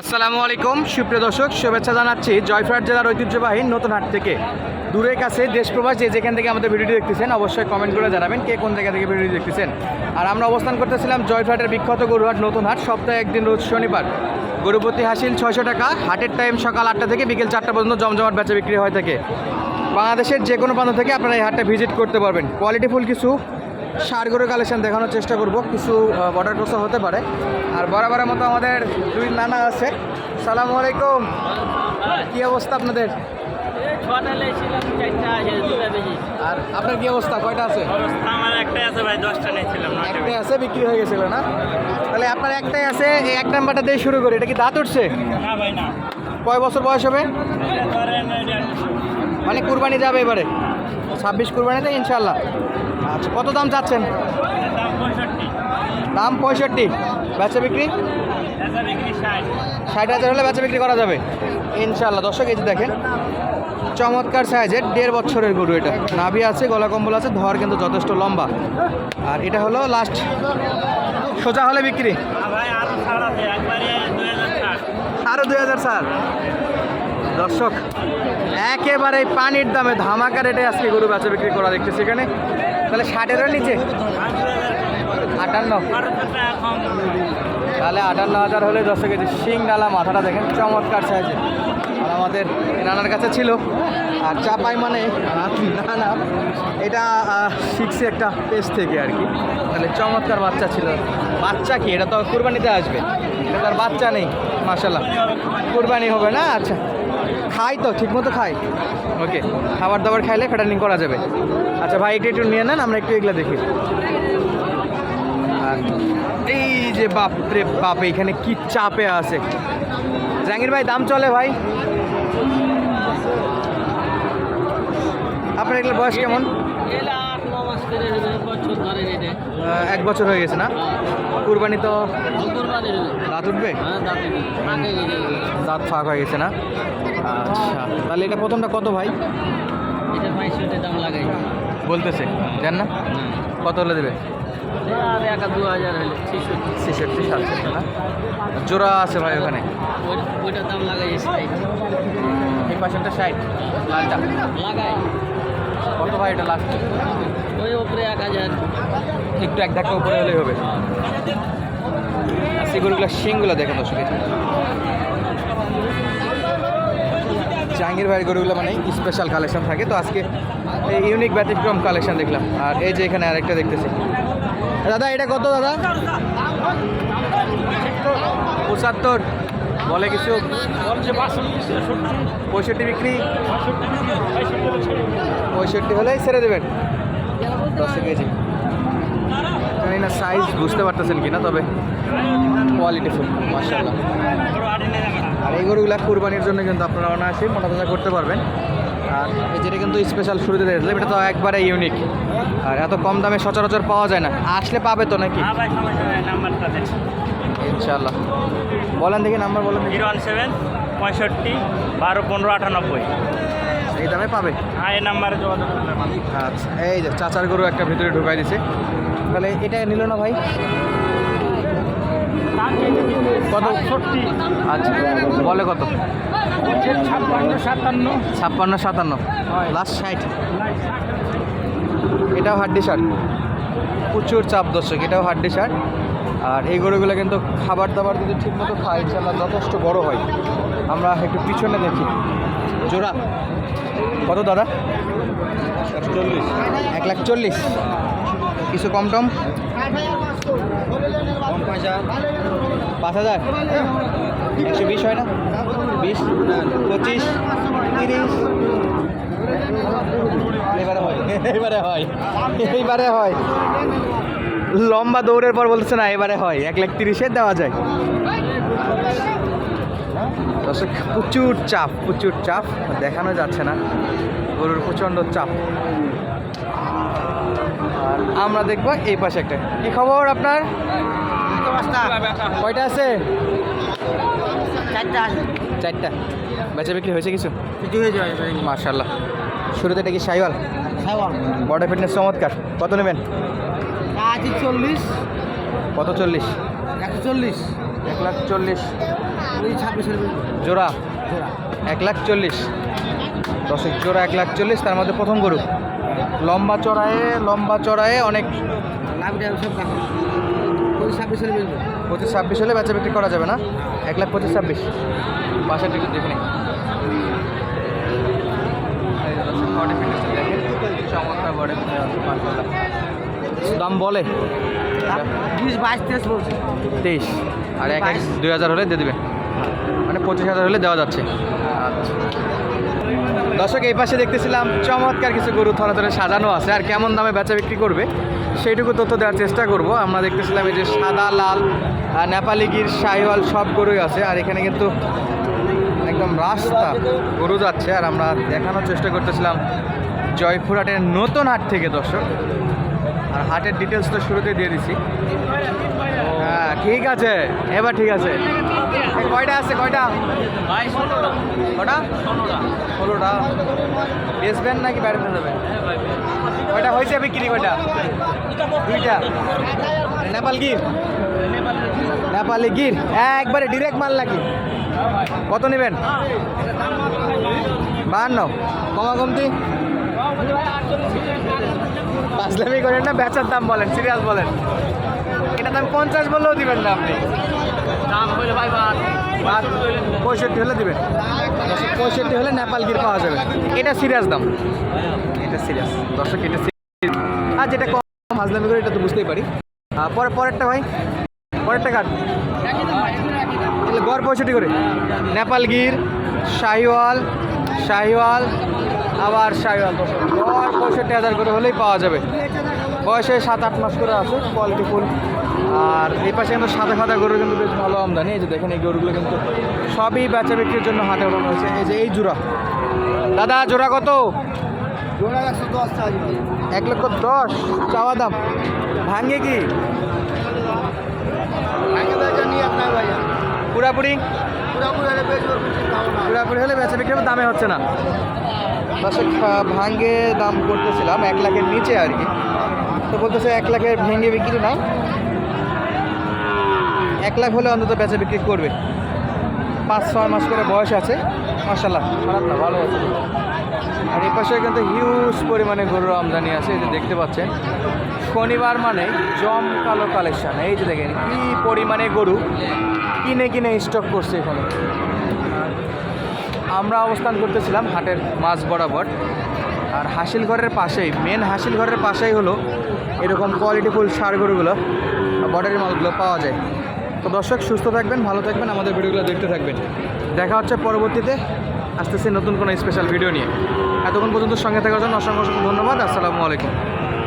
আসসালামু আলাইকুম, সুপ্রিয় দর্শক, শুভেচ্ছা জানাচ্ছি জয়ফ্রাট জেলার ঐতিহ্যবাহী নতুন হাট থেকে। দূরের কাছে দেশ প্রবাস যে যেখান থেকে আমাদের ভিডিওটি দেখতেছেন, অবশ্যই কমেন্ট করে জানাবেন কে কোন জায়গা থেকে ভিডিওটি দেখতেছেন। আর আমরা অবস্থান করতেছিলাম জয়ফ্রাটের বিখ্যাত গরুহাট নতুন হাট সপ্তাহে একদিন রোজ শনিবার। গরুপতি হাসিল ছয়শো টাকা, হাটের টাইম সকাল আটটা থেকে বিকেল চারটা পর্যন্ত জমজমাট বেচা বিক্রি হয়ে থাকে। বাংলাদেশের যে কোনো প্রান্ত থেকে আপনারা এই হাটটা ভিজিট করতে পারবেন। কোয়ালিটিফুল কিছু সার গরুর কালেকশন দেখানোর চেষ্টা করব। কিছু বর্ডার ক্রসও হতে পারে। আর বরাবরের মতো আমাদের দুই নানা আছে। সালামু আলাইকুম। কি অবস্থা আপনাদের? আর আপনার কি অবস্থা? কয়টা আছে? একটাই আছে, বিক্রি হয়ে গেছিল না? তাহলে আপনার একটাই আছে, এই এক নাম্বারটা দিয়ে শুরু করি। এটা কি দাঁত উঠছে? কয় বছর বয়স হবে? মানে কুরবানি যাবে এবারে? ছাব্বিশ কুরবানিতে ইনশাল্লাহ আচ্ছা কত দাম চাচ্ছেন? দাম পঁয়ষট্টি। বেচা বিক্রি? ষাট হাজার হলে বেচা বিক্রি করা যাবে। ইনশাল্লাহ দর্শক, এই দেখেন, চমৎকার সাইজের দেড় বছরের গরু এটা। নাভি আছে, গলা কম্বল আছে, ধর কিন্তু যথেষ্ট লম্বা। আর এটা হলো লাস্ট সোজা হলে বিক্রি। আরও দুই হাজার স্যার দর্শক, একেবারে পানির দামে ধামাকা রেটে আজকে গরু বেচা বিক্রি করা দেখতেছি এখানে। তাহলে ষাটেরও নিচে? আটান্ন। তাহলে আটান্ন হাজার হলে দশ কেজি শিং ডালা, মাথাটা দেখেন চমৎকার সাইজে। আমাদের নানার কাছে ছিল। আর চাপাই মানে না না এটা শিখছে একটা পেজ থেকে আর কি। তাহলে চমৎকার বাচ্চা ছিল। বাচ্চা কি? এটা তো কুরবানিতে আসবে। এটা তার বাচ্চা নেই। মাসাল্লাহ কুরবানি হবে না? আচ্ছা। খাই তো, ঠিকমতো খাই। ওকে। খাবার দাবার খাইলে ফ্যাটানিং করা যাবে। আচ্ছা ভাই এটা একটু নিয়ে নেন, আমরা একটু এগুলো দেখি। এই যে বাপ রে বাপ, এখানে কি চাপে আছে। জাহাঙ্গীর ভাই, দাম চলে ভাই। আপনার এগুলো বয়স কেমন? এক বছর হয়ে গেছে না? কুরবানি তো দাঁত উঠবে? দাঁতে ফাঁক হয়ে গেছে না? আচ্ছা তাহলে এটা প্রথমটা কত ভাই? বলতেছে জান না? কত হলে দেবে? না? জোড়া আছে ভাই ওখানে। ওইটার দাম এই পাশেরটা কত ভাই এটা লাস্ট ওই উপরে এক হাজার। একটু এক ধাক্কা উপরে হলেই হবে। সেগুলোগুলো শিংগুলো দেখেন দর্শক, এই জাহাঙ্গীর ভাইয়ের গরুগুলো মানে স্পেশাল কালেকশন থাকে। তো আজকে এই ইউনিক ব্যতিক্রম কালেকশন দেখলাম। আর এই যে এখানে আরেকটা দেখতেছি। দাদা, এটা কত দাদা? পঁচাত্তর। বলে কিছু? পঁয়ষট্টি বিক্রি? পঁয়ষট্টি হলেই ছেড়ে দেবেন। দশ কেজি জানি না সাইজ বুঝতে পারতেছেন কিনা, তবে কোয়ালিটি ফুল মার্শাল্লাহ আর এই গরুগুলা কুরবানির জন্য কিন্তু আপনারা অনায়াসে মোটা করতে পারবেন। আর যেটা কিন্তু স্পেশাল শুরুতে দেখলাম, এটা তো একবারে ইউনিক আর এত কম দামে সচরাচর পাওয়া যায় না। আসলে পাবে তো নাকি? ইনশাল্লাহ বলেন দেখি, নাম্বার বলেন জিরো ওয়ান সেভেন পঁয়ষট্টি বারো পনেরো আটানব্বই। এই দামে পাবে? হ্যাঁ এই নাম্বারে যোগাযোগ করলে পাবেন। আচ্ছা এই যে চাচার গরু একটা ভিতরে ঢুকাই দিছে। তাহলে এটা নিল না ভাই? কত? আচ্ছা বলে কত? ছাপ্পান্ন সাতান্ন। ছাপ্পান্ন সাতান্ন। লাস্ট ষাট। এটাও হাড্ডি শার্ট প্রচুর চাপ দর্শক এটাও হাড্ডি শার্ট আর এই গরুগুলো কিন্তু খাবার দাবার যদি ঠিকমতো খায় ইনশাল্লাহ যথেষ্ট বড় হয়। আমরা একটু পিছনে দেখি। জোড়া। কত দাদা? এক লাখ চল্লিশ। কিছু কম টম? পাঁচ হাজার। একশো বিশ হয় না? বিশ, পঁচিশ, তিরিশ। এবারে হয়। এবারে হয়। এইবারে হয়। লম্বা দৌড়ের পর বলতেছে না, এবারে হয়। এক লাখ তিরিশে দেওয়া যায়। দর্শক প্রচুর চাপ প্রচুর চাপ দেখানো যাচ্ছে না। গরুর প্রচণ্ড চাপ। আর আমরা দেখব এই পাশে একটা। কি খবর আপনার? কয়টা আছে? চারটা। বেচা বিক্রি হয়েছে কিছু? হয়ে মার্শাল্লাহ শুরুতে এটা কি সাইওয়াল? বডি ফিটনেস চমৎকার। কত নেবেন? চল্লিশ। কত চল্লিশ? একশো চল্লিশ। এক লাখ চল্লিশ। জোড়া? এক লাখ চল্লিশ। দশেক জোড়া এক লাখ চল্লিশ তার মধ্যে প্রথম গরু। লম্বা চড়ায়ে লম্বা চড়ায়ে অনেক পঁচিশ ছাব্বিশ হলে বেচা বিক্রি করা যাবে না? এক লাখ পঁচিশ ছাব্বিশ। বাসার টিকিট দেখে। দাম বলে? বিশ বাইশ তেইশ বলছে। তেইশ। আর এক দুই হাজার হলে দিয়ে দেবে মানে পঁচিশ হাজার হলে দেওয়া যাচ্ছে। দর্শক, এই পাশে দেখতেছিলাম চমৎকার কিছু গরু থরে থরে সাজানো আছে। আর কেমন দামে বেচা বিক্রি করবে, সেইটুকু তথ্য দেওয়ার চেষ্টা করব। আমরা দেখতেছিলাম এই যে সাদা, লাল নেপালি, গির, শাহিওয়াল সব গরুই আছে। আর এখানে কিন্তু একদম রাস্তা গরু যাচ্ছে। আর আমরা দেখানোর চেষ্টা করতেছিলাম জয়পুরহাটের নতুন হাট থেকে, দর্শক। আর হাটের ডিটেলস তো শুরুতে দিয়ে দিছি। হ্যাঁ ঠিক আছে। এবার ঠিক আছে। কয়টা আছে, কয়টা? কটা ষোলোটা। বেচবেন নাকি বেড়াতে যাবেন? কয়টা হয়েছে বিক্রি, কয়টা? দুইটা। নেপাল গির? নেপালি গির। একবারে ডিরেক্ট মাল নাকি? কত নেবেন? বাহান্ন। কমা কমতি পাঁচলামি করেন না, বেচার দাম বলেন সিরিয়াস বলেন। এটা দাম পঞ্চাশ বললেও দিবেন না আপনি। পঁয়ষট্টি হলে দিবেন। পঁয়ষট্টি হলে নেপাল গির পাওয়া যাবে। এটা সিরিয়াস দাম। এটা সিরিয়াস দর্শক, এটা। আর যেটা কম হাজলামি করে এটা তো বুঝতেই পারি। পরে, পরেরটা ভাই? পরেরটা তাহলে গড় পঁয়ষট্টি করে। নেপাল গির, শাহিওয়াল শাহিওয়াল, আবার শাহিওয়াল গড় পঁয়ষট্টি হাজার করে হলেই পাওয়া যাবে। বয়সে সাত আট মাস করে আছে কোয়ালিটি ফুল আর এই পাশে কিন্তু সাদা সাদা গরু কিন্তু বেশ ভালো আমদানি। এই যে দেখেন এই গরুগুলো কিন্তু সবই বেচা বিক্রির জন্য হাটে ওঠানো হয়েছে। এই যে এই জোড়া। দাদা জোড়া কত? জোড়া একশো দশ এক লক্ষ দশ। চাওয়া দাম? ভাঙ্গে কি? পুরাপুরি? পুরোপুরি হলে বেচা বিক্রি দামে হচ্ছে না। দর্শক ভাঙ্গে দাম করতেছিলাম এক লাখের নিচে আর কি। তো বলতেছে এক লাখের ভেঙে বিক্রি নাই এক লাখ হলে অন্তত বেচা বিক্রি করবে। পাঁচ ছয় মাস করে বয়স আছে। মাসাল্লাহ খারাপ না ভালো আছে। আর এই পাশে কিন্তু হিউজ পরিমাণে গরুর আমদানি আছে এই যে দেখতে পাচ্ছেন। শনিবার মানে জম কালো কালেকশন এই যে দেখেন কি পরিমাণে গরু কিনে কিনে স্টক করছে এখানে। আমরা অবস্থান করতেছিলাম হাটের মাঝ বরাবর। আর হাসিল ঘরের পাশেই মেন হাসিল ঘরের পাশেই হলো এরকম কোয়ালিটিফুল সার গরুগুলো বর্ডারি মালগুলো পাওয়া যায়। তো দর্শক, সুস্থ থাকবেন, ভালো থাকবেন, আমাদের ভিডিওগুলো দেখতে থাকবেন। দেখা হচ্ছে পরবর্তীতে, আসতেছে নতুন কোনো স্পেশাল ভিডিও নিয়ে। এতক্ষণ পর্যন্ত সঙ্গে থাকার জন্য অসংখ্য ধন্যবাদ, আসসালামু আলাইকুম।